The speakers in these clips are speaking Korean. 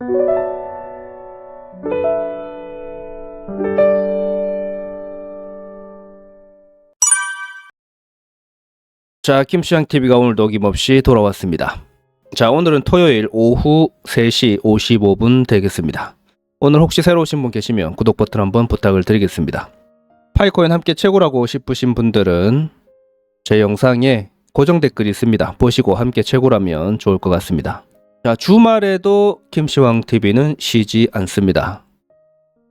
자, 김시ang TV가 오늘도 어김없이 돌아왔습니다. 자, 오늘은 토요일 오후 3시 55분 되겠습니다. 오늘 혹시 새로 오신 분 계시면 구독 버튼 한번 부탁을 드리겠습니다. 파이코인 함께 최고라고 싶으신 분들은 제 영상에 고정 댓글이 있습니다. 보시고 함께 최고라면 좋을 것 같습니다. 자, 주말에도 김시황 TV는 쉬지 않습니다.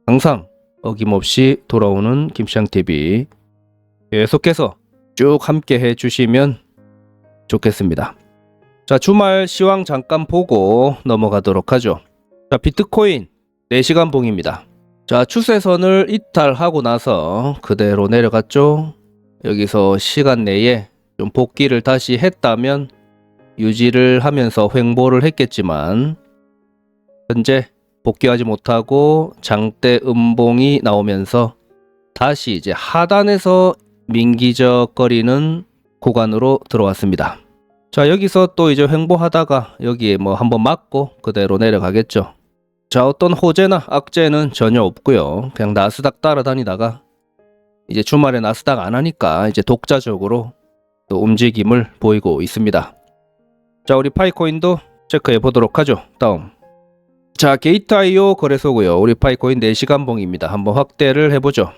항상 어김없이 돌아오는 김시황 TV 계속해서 쭉 함께 해 주시면 좋겠습니다. 자, 주말 시황 잠깐 보고 넘어가도록 하죠. 자, 비트코인 4시간 봉입니다. 자, 추세선을 이탈하고 나서 그대로 내려갔죠. 여기서 시간 내에 좀 복귀를 다시 했다면 유지를 하면서 횡보를 했겠지만 현재 복귀하지 못하고 장대 음봉이 나오면서 다시 이제 하단에서 민기적거리는 구간으로 들어왔습니다. 자, 여기서 또 이제 횡보하다가 여기에 뭐 한번 맞고 그대로 내려가겠죠. 자, 어떤 호재나 악재는 전혀 없고요. 그냥 나스닥 따라다니다가 이제 주말에 나스닥 안 하니까 이제 독자적으로 또 움직임을 보이고 있습니다. 자, 우리 파이코인도 체크해 보도록 하죠. 다음. 자, 게이트.io 거래소고요. 우리 파이코인 4시간 봉입니다. 한번 확대를 해보죠.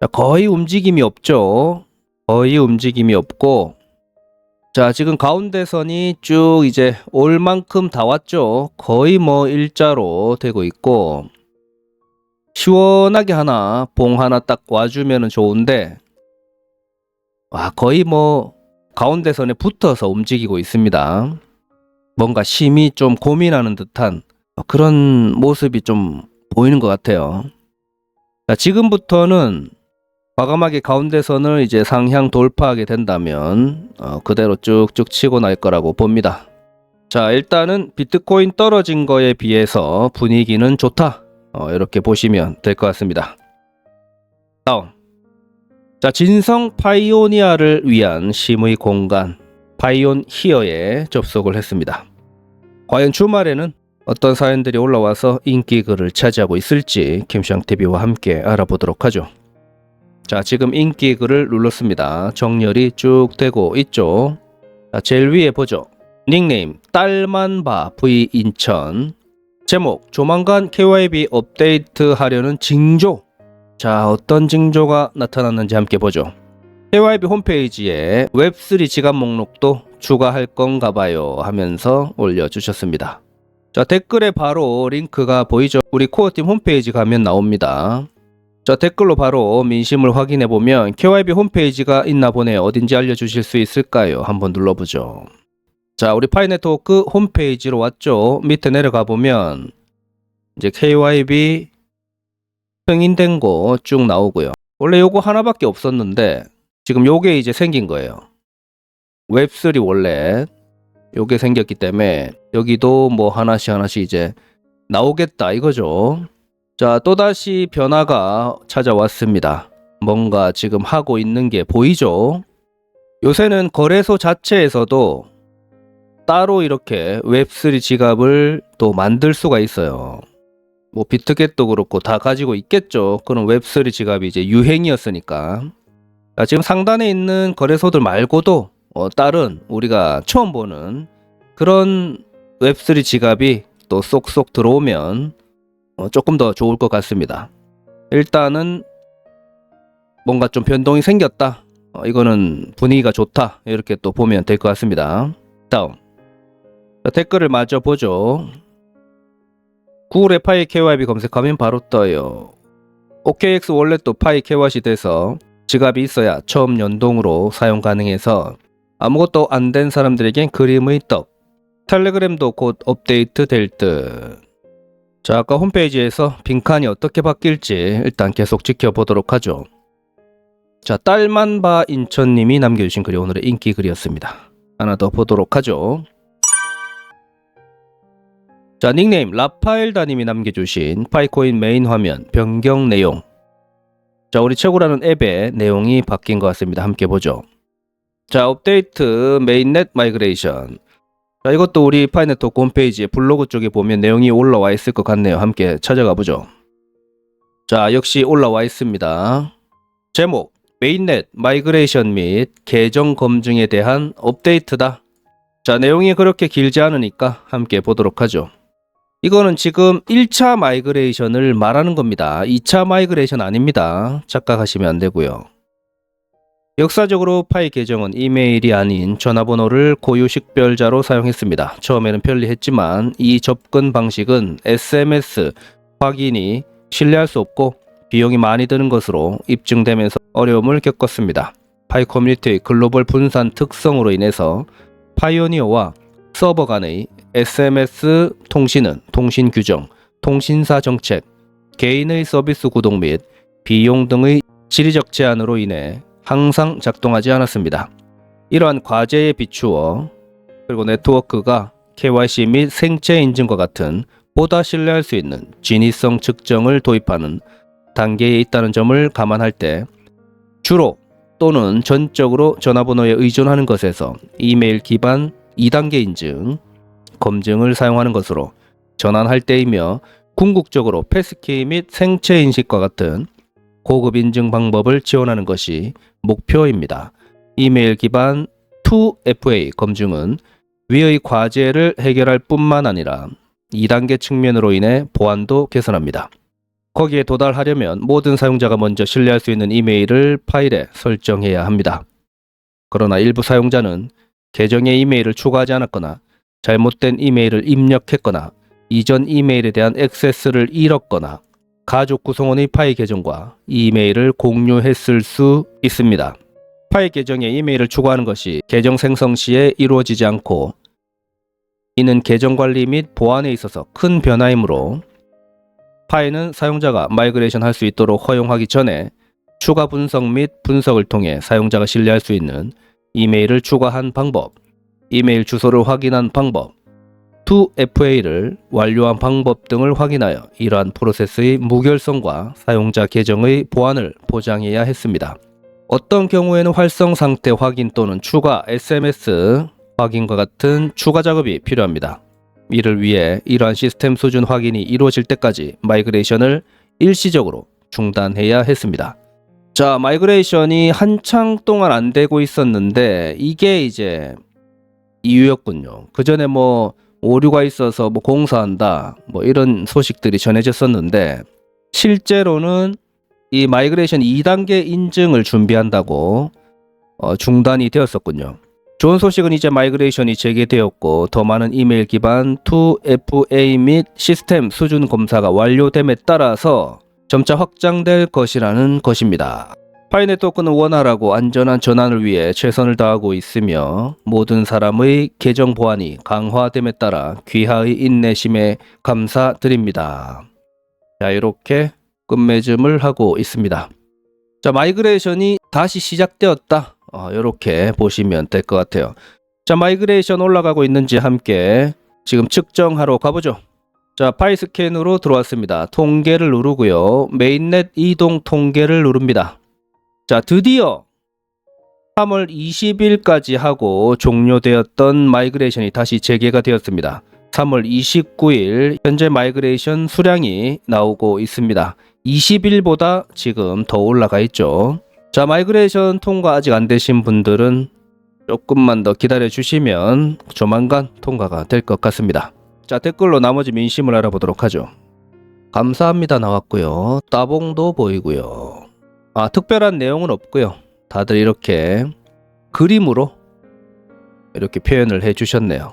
자, 거의 움직임이 없죠. 거의 움직임이 없고 자, 지금 가운데선이 쭉 이제 올 만큼 다 왔죠. 거의 뭐 일자로 되고 있고 시원하게 하나 봉 하나 딱 와주면 은 좋은데 와 거의 뭐 가운데 선에 붙어서 움직이고 있습니다. 뭔가 심히 좀 고민하는 듯한 그런 모습이 좀 보이는 것 같아요. 자, 지금부터는 과감하게 가운데 선을 이제 상향 돌파하게 된다면 어, 그대로 쭉쭉 치고 날 거라고 봅니다. 자 일단은 비트코인 떨어진 거에 비해서 분위기는 좋다. 어, 이렇게 보시면 될 것 같습니다. 다음. 자 진성 파이오니아를 위한 심의 공간 파이온 히어에 접속을 했습니다. 과연 주말에는 어떤 사연들이 올라와서 인기 글을 차지하고 있을지 김시ang TV와 함께 알아보도록 하죠. 자, 지금 인기 글을 눌렀습니다. 정렬이 쭉 되고 있죠. 자, 제일 위에 보죠. 닉네임 딸만 봐 V 인천 제목 조만간 KYB 업데이트 하려는 징조 자 어떤 징조가 나타났는지 함께 보죠 KYB 홈페이지에 웹3 지갑 목록도 추가할 건가 봐요 하면서 올려주셨습니다 자 댓글에 바로 링크가 보이죠 우리 코어팀 홈페이지 가면 나옵니다 자 댓글로 바로 민심을 확인해 보면 KYB 홈페이지가 있나 보네요. 어딘지 알려주실 수 있을까요? 한번 눌러보죠. 자 우리 파이네트워크 홈페이지로 왔죠. 밑에 내려가 보면 이제 KYB 승인된 거 쭉 나오고요. 원래 요거 하나밖에 없었는데 지금 요게 이제 생긴 거예요. 웹3 원래 요게 생겼기 때문에 여기도 뭐 하나씩 하나씩 이제 나오겠다 이거죠. 자, 또다시 변화가 찾아왔습니다. 뭔가 지금 하고 있는 게 보이죠? 요새는 거래소 자체에서도 따로 이렇게 웹3 지갑을 또 만들 수가 있어요. 뭐 비트겟도 그렇고 다 가지고 있겠죠. 그런 웹3 지갑이 이제 유행이었으니까. 자, 지금 상단에 있는 거래소들 말고도 어, 다른 우리가 처음 보는 그런 웹3 지갑이 또 쏙쏙 들어오면 어, 조금 더 좋을 것 같습니다. 일단은 뭔가 좀 변동이 생겼다. 어, 이거는 분위기가 좋다. 이렇게 또 보면 될 것 같습니다. 다음 자, 댓글을 마저 보죠. 구글 에 파이 KYB 검색하면 바로 떠요. OKX 월렛도 파이 KYC 돼서 지갑이 있어야 처음 연동으로 사용 가능해서 아무것도 안 된 사람들에겐 그림의 떡. 텔레그램도 곧 업데이트 될 듯. 자, 아까 홈페이지에서 빈칸이 어떻게 바뀔지 일단 계속 지켜보도록 하죠. 자, 딸만 봐 인천님이 남겨주신 글이 오늘의 인기 글이었습니다. 하나 더 보도록 하죠. 자, 닉네임 라파엘 다님이 남겨주신 파이코인 메인 화면 변경 내용. 자, 우리 최고라는 앱의 내용이 바뀐 것 같습니다. 함께 보죠. 자, 업데이트 메인넷 마이그레이션. 자, 이것도 우리 파이네토 홈페이지에 블로그 쪽에 보면 내용이 올라와 있을 것 같네요. 함께 찾아가 보죠. 자, 역시 올라와 있습니다. 제목 메인넷 마이그레이션 및 계정 검증에 대한 업데이트다. 자, 내용이 그렇게 길지 않으니까 함께 보도록 하죠. 이거는 지금 1차 마이그레이션을 말하는 겁니다. 2차 마이그레이션 아닙니다. 착각하시면 안 되고요. 역사적으로 파이 계정은 이메일이 아닌 전화번호를 고유 식별자로 사용했습니다. 처음에는 편리했지만 이 접근 방식은 SMS 확인이 신뢰할 수 없고 비용이 많이 드는 것으로 입증되면서 어려움을 겪었습니다. 파이 커뮤니티의 글로벌 분산 특성으로 인해서 파이오니어와 서버 간의 SMS 통신은 통신 규정, 통신사 정책, 개인의 서비스 구독 및 비용 등의 지리적 제한으로 인해 항상 작동하지 않았습니다. 이러한 과제에 비추어 그리고 네트워크가 KYC 및 생체 인증과 같은 보다 신뢰할 수 있는 진위성 측정을 도입하는 단계에 있다는 점을 감안할 때 주로 또는 전적으로 전화번호에 의존하는 것에서 이메일 기반 2단계 인증 검증을 사용하는 것으로 전환할 때이며 궁극적으로 패스키 및 생체 인식과 같은 고급 인증 방법을 지원하는 것이 목표입니다. 이메일 기반 2FA 검증은 위의 과제를 해결할 뿐만 아니라 2단계 측면으로 인해 보안도 개선합니다. 거기에 도달하려면 모든 사용자가 먼저 신뢰할 수 있는 이메일을 파일에 설정해야 합니다. 그러나 일부 사용자는 계정에 이메일을 추가하지 않았거나 잘못된 이메일을 입력했거나 이전 이메일에 대한 액세스를 잃었거나 가족 구성원의 파일 계정과 이메일을 공유했을 수 있습니다. 파일 계정에 이메일을 추가하는 것이 계정 생성 시에 이루어지지 않고 이는 계정 관리 및 보안에 있어서 큰 변화이므로 파일은 사용자가 마이그레이션 할 수 있도록 허용하기 전에 추가 분석 및 분석을 통해 사용자가 신뢰할 수 있는 이메일을 추가한 방법, 이메일 주소를 확인한 방법, 2FA를 완료한 방법 등을 확인하여 이러한 프로세스의 무결성과 사용자 계정의 보안을 보장해야 했습니다. 어떤 경우에는 활성 상태 확인 또는 추가 SMS 확인과 같은 추가 작업이 필요합니다. 이를 위해 이러한 시스템 수준 확인이 이루어질 때까지 마이그레이션을 일시적으로 중단해야 했습니다. 자, 마이그레이션이 한창 동안 안 되고 있었는데 이게 이제 이유였군요. 그 전에 뭐 오류가 있어서 뭐 공사한다 뭐 이런 소식들이 전해졌었는데 실제로는 이 마이그레이션 2단계 인증을 준비한다고 어, 중단이 되었었군요. 좋은 소식은 이제 마이그레이션이 재개되었고 더 많은 이메일 기반 2FA 및 시스템 수준 검사가 완료됨에 따라서 점차 확장될 것이라는 것입니다. 파이네트워크는 원활하고 안전한 전환을 위해 최선을 다하고 있으며 모든 사람의 계정 보안이 강화됨에 따라 귀하의 인내심에 감사드립니다. 자, 이렇게 끝맺음을 하고 있습니다. 자, 마이그레이션이 다시 시작되었다. 어, 이렇게 보시면 될 것 같아요. 자, 마이그레이션 올라가고 있는지 함께 지금 측정하러 가보죠. 자, 파이 스캔으로 들어왔습니다. 통계를 누르고요. 메인넷 이동 통계를 누릅니다. 자, 드디어 3월 20일까지 하고 종료되었던 마이그레이션이 다시 재개가 되었습니다. 3월 29일 현재 마이그레이션 수량이 나오고 있습니다. 20일보다 지금 더 올라가 있죠. 자, 마이그레이션 통과 아직 안 되신 분들은 조금만 더 기다려 주시면 조만간 통과가 될 것 같습니다. 자, 댓글로 나머지 민심을 알아보도록 하죠. 감사합니다 나왔고요. 따봉도 보이고요. 아, 특별한 내용은 없고요. 다들 이렇게 그림으로 이렇게 표현을 해 주셨네요.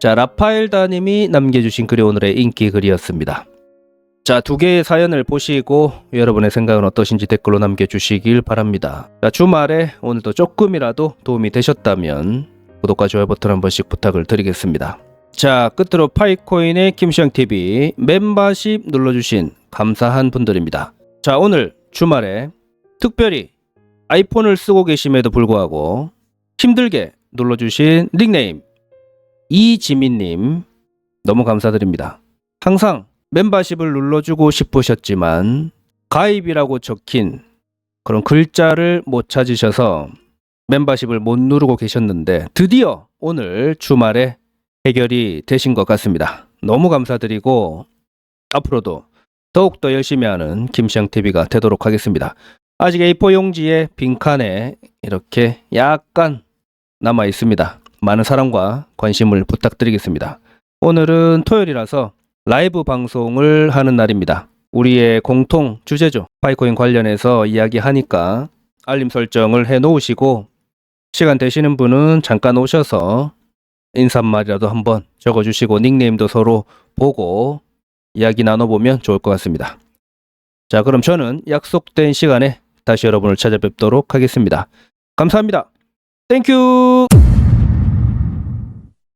자, 라파엘 다님이 남겨주신 글이 오늘의 인기 글이었습니다. 자, 두 개의 사연을 보시고 여러분의 생각은 어떠신지 댓글로 남겨주시길 바랍니다. 자, 주말에 오늘도 조금이라도 도움이 되셨다면 구독과 좋아요 버튼 한 번씩 부탁을 드리겠습니다. 자, 끝으로 파이코인의 김시영TV 멤버십 눌러주신 감사한 분들입니다. 자, 오늘 주말에 특별히 아이폰을 쓰고 계심에도 불구하고 힘들게 눌러주신 닉네임 이지민님 너무 감사드립니다. 항상 멤버십을 눌러주고 싶으셨지만 가입이라고 적힌 그런 글자를 못 찾으셔서 멤버십을 못 누르고 계셨는데 드디어 오늘 주말에 해결이 되신 것 같습니다. 너무 감사드리고 앞으로도 더욱더 열심히 하는 김시영TV가 되도록 하겠습니다. 아직 A4 용지에 빈칸에 이렇게 약간 남아 있습니다. 많은 사랑과 관심을 부탁드리겠습니다. 오늘은 토요일이라서 라이브 방송을 하는 날입니다. 우리의 공통 주제죠. 파이코인 관련해서 이야기하니까 알림 설정을 해 놓으시고 시간 되시는 분은 잠깐 오셔서 인사말이라도 한번 적어주시고 닉네임도 서로 보고 이야기 나눠보면 좋을 것 같습니다. 자, 그럼 저는 약속된 시간에 다시 여러분을 찾아뵙도록 하겠습니다. 감사합니다. 땡큐!